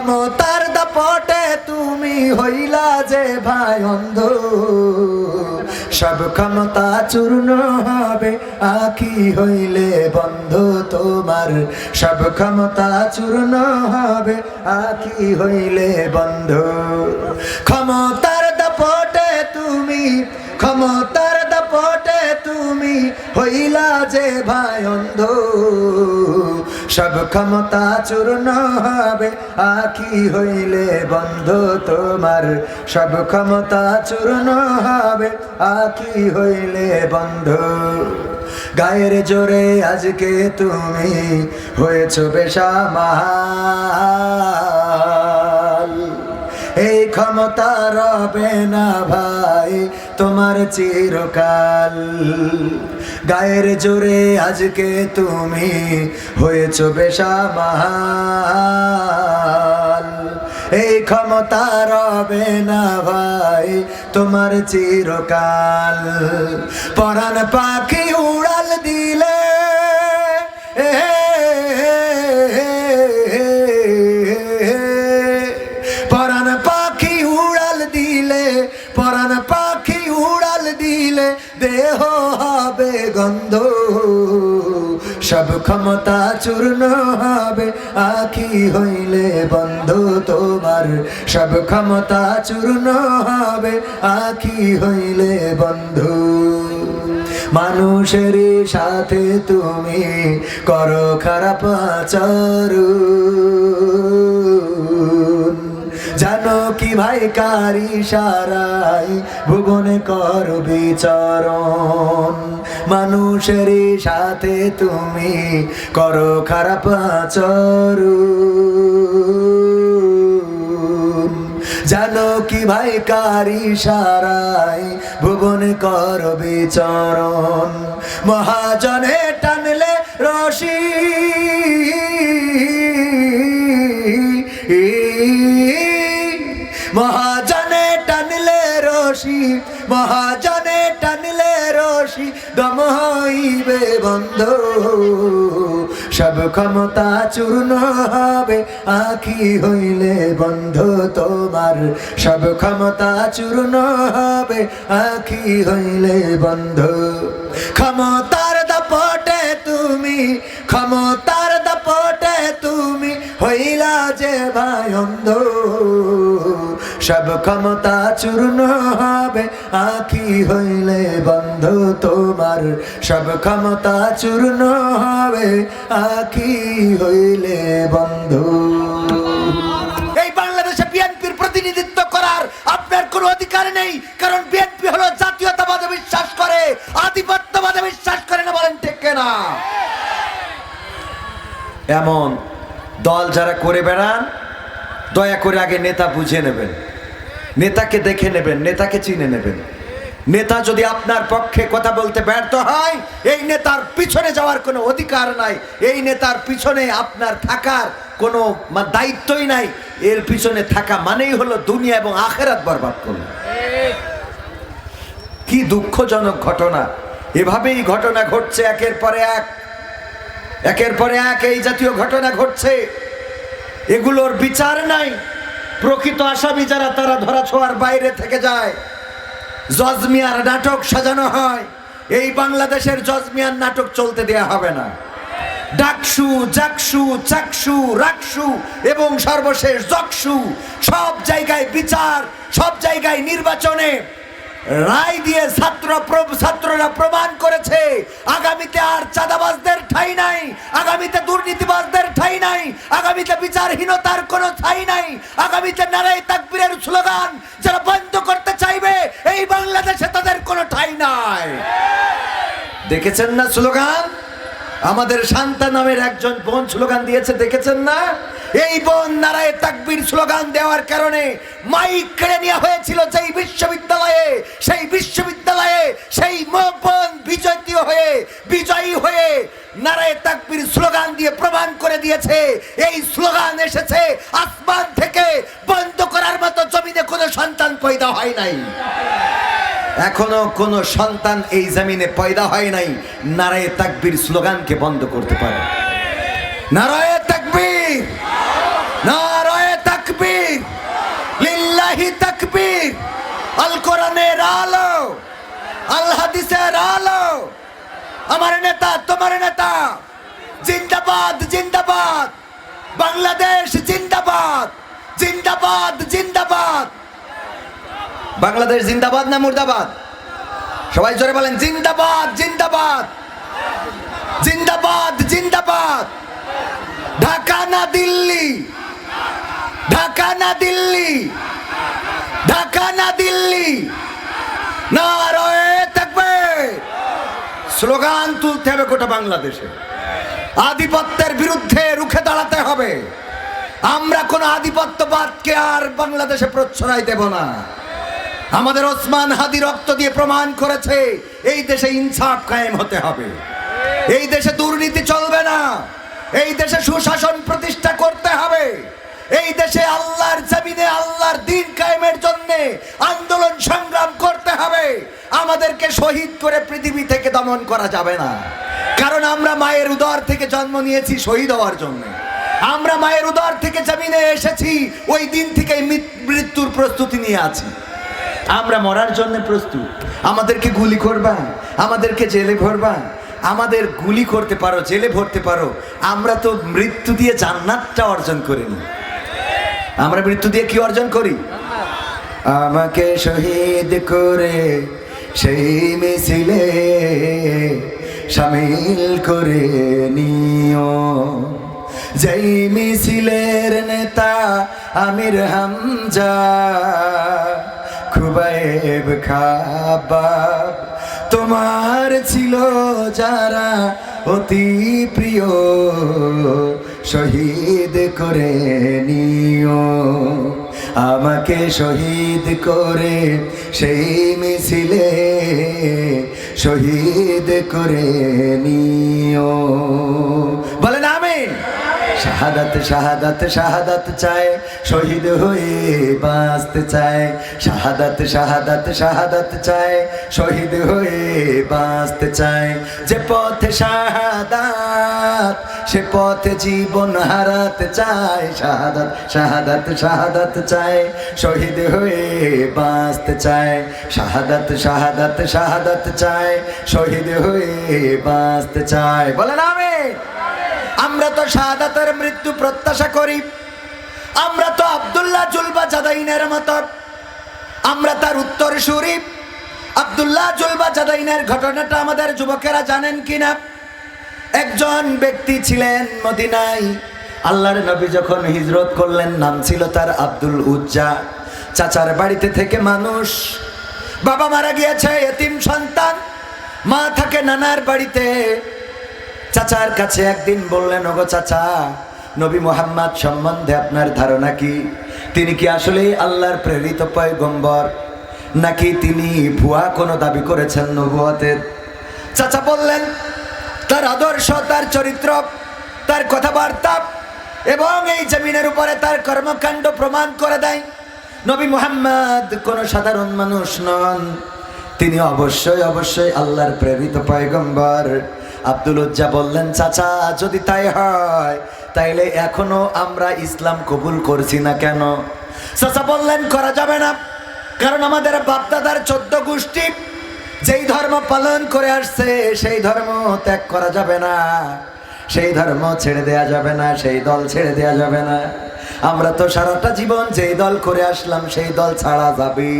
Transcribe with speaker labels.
Speaker 1: ক্ষমতার দাপটে তুমি হইলা যে ভাই অন্ধ। সব ক্ষমতা চূর্ণ হবে, আখি হইলে বন্ধ তোমার। সব ক্ষমতা চূর্ণ হবে, আখি হইলে বন্ধ। ক্ষমতার দাপটে তুমি, ক্ষমতার দাপটে তুমি হইলা যে ভাই অন্ধ। সব ক্ষমতা চূর্ণ হবে, আখি হইলে বন্ধ তোমার। সব ক্ষমতা চূর্ণ হবে, আখি হইলে বন্ধ। গায়ের জোরে আজকে তুমি হয়েছ বেশামাল এই ক্ষমতা রবে না ভাই, তোমার চিরকাল। গায়ের জোরে আজকে তুমি হয়েছ বেশামাল এই ক্ষমতা রবে না ভাই, তোমার চিরকাল। পরাণ পাখি উড়াল সব ক্ষমতা চূর্ণ হবে। আখি হইলে বন্ধু তোমার। সব ক্ষমতা চূর্ণ হবে। আখি হইলে বন্ধু। মানুষের সাথে তুমি করো খারাপ আচরণ। জানো কি ভাই কারি সারাই, ভুবনে কর বিচরণ। মানুষের সাথে তুমি করো খারাপ আচরণ। জানো কি ভাই, কারি সারাই ভুবন কর বিচরণ মহাজনে টানলে রশি। মহাজনে টানলে রশি। মহাজনে হইবে বন্ধ। সব ক্ষমতা চূর্ণ হবে, আখি হইলে বন্ধ তোমার। সব ক্ষমতা চূর্ণ হবে, আখি হইলে বন্ধ। ক্ষমতার দাপটে তুমি, ক্ষমতার দাপটে তুমি, হইলা যে ভাই অন্ধ। সব ক্ষমতা চূর্ণ হবে, আখি হইলে বন্ধ তোমার। সব ক্ষমতা চূর্ণ হবে, আখি হইলে বন্ধ।
Speaker 2: এই বাংলাদেশে বিএনপির প্রতিনিধিত্ব করার আপনার কোনো অধিকার নেই, কারণ বিএনপি হলো জাতীয়তাবাদে বিশ্বাস করে, আধিপত্যবাদে বিশ্বাস করে না বলেন ঠিক না
Speaker 1: এমন দল যারা করে বেড়ান, দয়া করে আগে নেতা বুঝে নেবেন। নেতাকে দেখে নেবেন, নেতাকে চিনে নেবেন। নেতা যদি আপনার পক্ষে কথা বলতে ব্যর্থ হয়, এই নেতার পিছনে যাওয়ার কোনো অধিকার নাই। এই নেতার পিছনে আপনার থাকার কোনো দায়িত্বই নাই। এর পিছনে থাকা মানেই হলো দুনিয়া এবং আখেরাত বরবাদ করল। কি দুঃখজনক ঘটনা। এভাবেই ঘটনা ঘটছে একের পরে এক। একের পরে এক এই জাতীয় ঘটনা ঘটছে। এগুলোর বিচার নাই। প্রকৃত আসামি যারা, তারা ধরা ছোঁয়ার বাইরে থেকে যায়। জজমিয়ার নাটক সাজানো হয়। এই বাংলাদেশের জজমিয়ার নাটক চলতে দেয়া হবে না। ডাকসু, জাকসু, চাকসু, রাকসু এবং সর্বশেষ জকসু সব জায়গায় বিচার, সব জায়গায় নির্বাচনে রায় দিয়ে ছাত্র ছাত্ররা প্রমাণ করেছে, আগামীতে আর চাঁদাবাজদের ঠাই নাই, আগামীতে দুর্নীতিবাজদের ঠাই নাই, আগামীতে বিচারহীনতার কোনো ঠাই নাই, আগামীতে নারায় তাকবীরের স্লোগান যারা বন্ধ করতে চাইবে, এই বাংলাদেশে তাদের কোনো ঠাই নাই। দেখেছেন না স্লোগান? আমাদের শান্তা নামের একজন বোন স্লোগান দিয়েছে, দেখেছেন না? এই বোন নারায় তাকবির স্লোগান দেওয়ার কারণে মাইক কেড়ে নেওয়া হয়েছিল যেই বিশ্ববিদ্যালয়ে, সেই বিশ্ববিদ্যালয়ে সেই বোন বিজয়ী হয়ে বিজয়ী হয়ে নারায় তাকবির স্লোগান দিয়ে প্রমাণ করে দিয়েছে। এই স্লোগান এসেছে আসমান থেকে বন্ধ করার মতো জমিনে কোনো সন্তান পয়দা হয় নাই। এখনও কোনো সন্তান এই জমিনে পয়দা হয় নাই। নারায়ে তাকবীর স্লোগানকে বন্ধ করতে পারে। নারায়ে তাকবীর! নারায়ে তাকবীর!
Speaker 2: তাকবীর! আল কোরআনের আলো! আল হাদিসের আলো! আমার নেতা, তোমার নেতা! জিন্দাবাদ জিন্দাবাদ! বাংলাদেশ জিন্দাবাদ! জিন্দাবাদ জিন্দাবাদ! বাংলাদেশ জিন্দাবাদ না মুর্দাবাদ? সবাই জোরে বলেন, জিন্দাবাদ জিন্দাবাদ। জিন্দাবাদ জিন্দাবাদ। ঢাকা না দিল্লি? ঢাকা না দিল্লি? ঢাকা না দিল্লি? নারায়ে থাকবে। স্লোগান তুলতে হবে গোটা বাংলাদেশে। আধিপত্যের বিরুদ্ধে রুখে দাঁড়াতে হবে। আমরা কোন আধিপত্যবাদকে আর বাংলাদেশে প্রশ্রয় দেব না। আমাদের ওসমান হাদি রক্ত দিয়ে প্রমাণ করেছে, এই দেশে ইনসাফ কায়েম হতে হবে। এই দেশে দুর্নীতি চলবে না। এই দেশে সুশাসন প্রতিষ্ঠা করতে হবে। এই দেশে আল্লাহর জমিনে আল্লাহর দিন কায়েমের জন্য আন্দোলন সংগ্রাম করতে হবে। আমাদেরকে শহীদ করে পৃথিবী থেকে দমন করা যাবে না। কারণ আমরা মায়ের উদর থেকে জন্ম নিয়েছি শহীদ হওয়ার জন্য। আমরা মায়ের উদর থেকে জমিনে এসেছি, ওই দিন থেকে মৃত্যুর প্রস্তুতি নিয়ে আছি। আমরা মরার জন্য প্রস্তুত। আমাদেরকে গুলি করবা, আমাদেরকে জেলে ভরবা। আমাদের গুলি করতে পারো, জেলে ভরতে পারো। আমরা তো মৃত্যু দিয়ে জান্নাতটা অর্জন করিনি। আমরা মৃত্যু দিয়ে কি অর্জন করি? আমাকে শহীদ করে, সেই মিছিলে সামিল করে নিও। যেই মিছিলের নেতা আমির হামজা খুবাইব খাবাব। তোমার ছিল যারা অতি প্রিয়, শহীদ করে নিও। আমাকে শহীদ করে সেই মিছিলে শহীদ করে নিও। বলেন আমিন। শাহাদাত শাহাদাত শাহাদাত চায়, শহীদ হয়ে বাঁচতে চায়। শাহাদাত শাহাদাত শাহাদাত চায়, শহীদ হয়ে বাঁচতে চায়। যে পথে শাহাদাত, সে পথে জীবন হারাতে চায়। শাহাদাত শাহাদাত শাহাদাত চায়, শহীদ হয়ে বাঁচতে চায়। শাহাদাত শাহাদাত শাহাদাত চায়, শহীদ হয়ে বাঁচতে চায়। বলেন আমিন। আমরা তো শাহাদাতের মৃত্যু প্রত্যাশা করি। আমরা তো আব্দুল্লাহ জুলবা জাদাইনের মতো। আমরা তার উত্তর সুরি। আব্দুল্লাহ জুলবা জাদাইনের ঘটনাটা আমাদের যুবকেরা জানেন কিনা? একজন ব্যক্তি ছিলেন মদিনায়। আল্লাহর নবী যখন হিজরত করলেন, নাম ছিল তার আব্দুল উজ্জা। চাচার বাড়িতে থেকে মানুষ। বাবা মারা গিয়েছে, এতিম সন্তান। মা থাকে নানার বাড়িতে। চাচার কাছে একদিন বললেন, ওগো চাচা, নবী মোহাম্মদ সম্বন্ধে আপনার ধারণা কি? তিনি কি আসলে আল্লাহর প্রেরিত পয়গম্বর? নাকি তিনি ভুয়া কোনো দাবি করেছেন নবুয়াতের চাচা বললেন, তার আদর্শ, তার চরিত্র, তার কথাবার্তা এবং এই জমিনের উপরে তার কর্মকাণ্ড প্রমাণ করে দেয়। নবী মুহাম্মদ কোনো সাধারণ মানুষ নন। তিনি অবশ্যই অবশ্যই আল্লাহর প্রেরিত পয়গম্বর। আব্দুল উজ্জা বললেন, চাচা, যদি তাই হয়, তাইলে এখনও আমরা ইসলাম কবুল করছি না কেন? চাচা বললেন, করা যাবে না। কারণ আমাদের বাপদাদার চোদ্দ গোষ্ঠী, যেই ধর্ম পালন করে আসছে, সেই ধর্ম ত্যাগ করা যাবে না। সেই ধর্ম ছেড়ে দেয়া যাবে না, সেই দল ছেড়ে দেয়া যাবে না। আমরা তো সারাটা জীবন যেই দল করে আসলাম, সেই দল ছাড়া যাবে